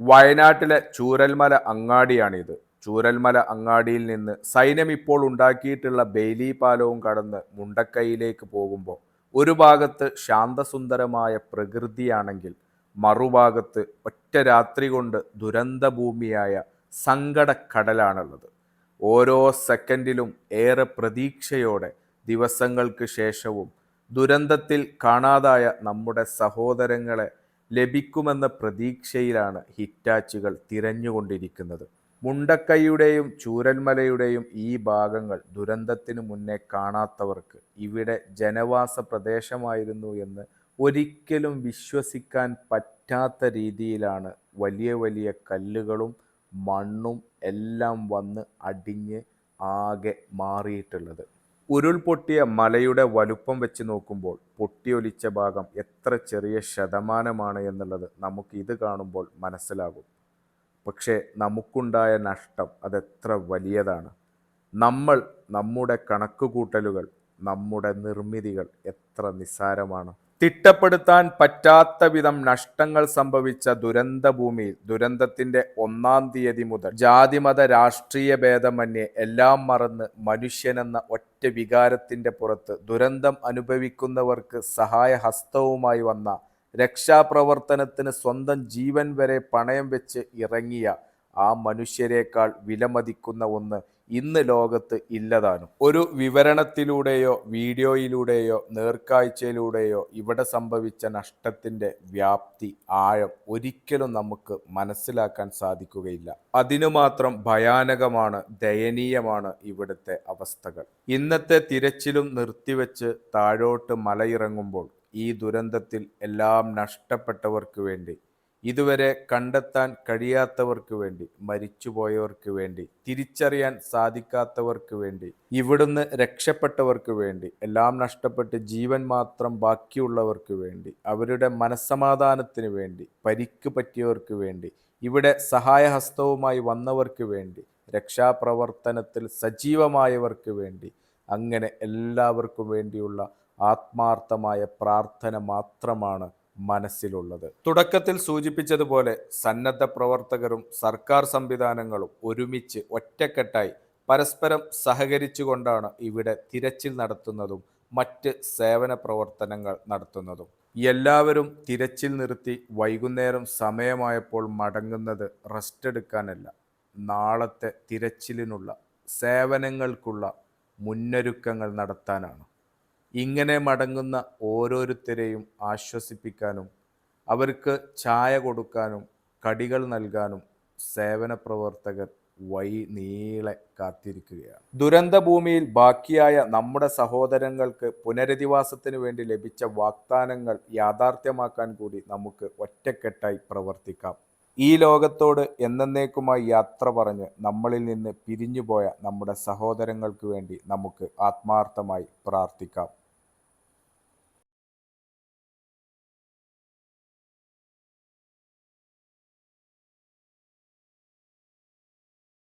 വയനാട്ടിലെ ചൂരൽമല അങ്ങാടിയാണിത്. ചൂരൽമല അങ്ങാടിയിൽ നിന്ന് സൈന്യം ഇപ്പോൾ ഉണ്ടാക്കിയിട്ടുള്ള ബെയിലി പാലവും കടന്ന് മുണ്ടക്കൈയിലേക്ക് പോകുമ്പോൾ ഒരു ഭാഗത്ത് ശാന്തസുന്ദരമായ പ്രകൃതിയാണെങ്കിൽ മറുഭാഗത്ത് ഒറ്റ രാത്രി കൊണ്ട് ദുരന്തഭൂമിയായ സങ്കടക്കടലാണുള്ളത്. ഓരോ സെക്കൻഡിലും ഏറെ പ്രതീക്ഷയോടെ ദിവസങ്ങൾക്ക് ശേഷവും ദുരന്തത്തിൽ കാണാതായ നമ്മുടെ സഹോദരങ്ങളെ ലഭിക്കുമെന്ന പ്രതീക്ഷയിലാണ് ഹിറ്റാച്ചുകൾ തിരഞ്ഞുകൊണ്ടിരിക്കുന്നത്. മുണ്ടക്കൈയുടെയും ചൂരൽമലയുടെയും ഈ ഭാഗങ്ങൾ ദുരന്തത്തിനു മുന്നേ കാണാത്തവർക്ക് ഇവിടെ ജനവാസ പ്രദേശമായിരുന്നു എന്ന് ഒരിക്കലും വിശ്വസിക്കാൻ പറ്റാത്ത രീതിയിലാണ് വലിയ വലിയ കല്ലുകളും മണ്ണും എല്ലാം വന്ന് അടിഞ്ഞ് ആകെ മാറിയിട്ടുള്ളത്. ഉരുൾപൊട്ടിയ മലയുടെ വലുപ്പം വെച്ച് നോക്കുമ്പോൾ പൊട്ടിയൊലിച്ച ഭാഗം എത്ര ചെറിയ ശതമാനമാണ് എന്നുള്ളത് നമുക്ക് ഇത് കാണുമ്പോൾ മനസ്സിലാകും. പക്ഷേ നമുക്കുണ്ടായ നഷ്ടം അതെത്ര വലിയതാണ്. നമ്മൾ നമ്മുടെ കണക്കുകൂട്ടലുകൾ നമ്മുടെ നിർമ്മിതികൾ എത്ര നിസ്സാരമാണ്. തിട്ടപ്പെടുത്താൻ പറ്റാത്ത വിധം നഷ്ടങ്ങൾ സംഭവിച്ച ദുരന്ത ഭൂമിയിൽ ദുരന്തത്തിന്റെ ഒന്നാം തീയതി മുതൽ ജാതിമത രാഷ്ട്രീയ ഭേദമന്യേ എല്ലാം മറന്ന് മനുഷ്യനെന്ന ഒറ്റ വികാരത്തിന്റെ പുറത്ത് ദുരന്തം അനുഭവിക്കുന്നവർക്ക് സഹായ ഹസ്തവുമായി വന്ന രക്ഷാപ്രവർത്തനത്തിന് സ്വന്തം ജീവൻ വരെ പണയം വെച്ച് ഇറങ്ങിയ ആ മനുഷ്യരെക്കാൾ വിലമതിക്കുന്ന ഒന്ന് ഇന്ന് ലോകത്ത് ഇല്ലതാനും. ഒരു വിവരണത്തിലൂടെയോ വീഡിയോയിലൂടെയോ നേർക്കാഴ്ചയിലൂടെയോ ഇവിടെ സംഭവിച്ച നഷ്ടത്തിന്റെ വ്യാപ്തി ആഴം ഒരിക്കലും നമുക്ക് മനസ്സിലാക്കാൻ സാധിക്കുകയില്ല. അതിനു മാത്രം ഭയാനകമാണ് ദയനീയമാണ് ഇവിടുത്തെ അവസ്ഥകൾ. ഇന്നത്തെ തിരച്ചിലും നിർത്തിവെച്ച് താഴോട്ട് മലയിറങ്ങുമ്പോൾ ഈ ദുരന്തത്തിൽ എല്ലാം നഷ്ടപ്പെട്ടവർക്ക് വേണ്ടി ഇതുവരെ കണ്ടെത്താൻ കഴിയാത്തവർക്ക് വേണ്ടി മരിച്ചുപോയവർക്ക് വേണ്ടി തിരിച്ചറിയാൻ സാധിക്കാത്തവർക്ക് വേണ്ടി ഇവിടുന്ന് രക്ഷപ്പെട്ടവർക്ക് വേണ്ടി എല്ലാം നഷ്ടപ്പെട്ട് ജീവൻ മാത്രം ബാക്കിയുള്ളവർക്ക് വേണ്ടി അവരുടെ മനസ്സമാധാനത്തിന് വേണ്ടി പരിക്ക് പറ്റിയവർക്ക് വേണ്ടി ഇവിടെ സഹായഹസ്തവുമായി വന്നവർക്ക് വേണ്ടി രക്ഷാപ്രവർത്തനത്തിൽ സജീവമായവർക്ക് വേണ്ടി അങ്ങനെ എല്ലാവർക്കും വേണ്ടിയുള്ള ആത്മാർത്ഥമായ പ്രാർത്ഥന മാത്രമാണ് മനസ്സിലുള്ളത്. തുടക്കത്തിൽ സൂചിപ്പിച്ചതുപോലെ സന്നദ്ധ പ്രവർത്തകരും സർക്കാർ സംവിധാനങ്ങളും ഒരുമിച്ച് ഒറ്റക്കെട്ടായി പരസ്പരം സഹകരിച്ചുകൊണ്ടാണ് ഇവിടെ തിരച്ചിൽ നടത്തുന്നതും മറ്റ് സേവന പ്രവർത്തനങ്ങൾ നടത്തുന്നതും. എല്ലാവരും തിരച്ചിൽ നിർത്തി വൈകുന്നേരം സമയമായപ്പോൾ മടങ്ങുന്നത് റെസ്റ്റ് എടുക്കാനല്ല നാളത്തെ തിരച്ചിലിനുള്ള സേവനങ്ങൾക്കുള്ള മുന്നൊരുക്കങ്ങൾ നടത്താനാണ്. ഇങ്ങനെ മടങ്ങുന്ന ഓരോരുത്തരെയും ആശ്വസിപ്പിക്കാനും അവർക്ക് ചായ കൊടുക്കാനും കടികൾ നൽകാനും സേവന പ്രവർത്തകർ വഴി നീളെ കാത്തിരിക്കുകയാണ്. ദുരന്തഭൂമിയിൽ ബാക്കിയായ നമ്മുടെ സഹോദരങ്ങൾക്ക് പുനരധിവാസത്തിന് വേണ്ടി ലഭിച്ച വാഗ്ദാനങ്ങൾ യാഥാർത്ഥ്യമാക്കാൻ കൂടി നമുക്ക് ഒറ്റക്കെട്ടായി പ്രവർത്തിക്കാം. ഈ ലോകത്തോട് എന്നേക്കുമായി യാത്ര പറഞ്ഞ് നമ്മളിൽ നിന്ന് പിരിഞ്ഞുപോയ നമ്മുടെ സഹോദരങ്ങൾക്ക് വേണ്ടി നമുക്ക് ആത്മാർത്ഥമായി പ്രാർത്ഥിക്കാം.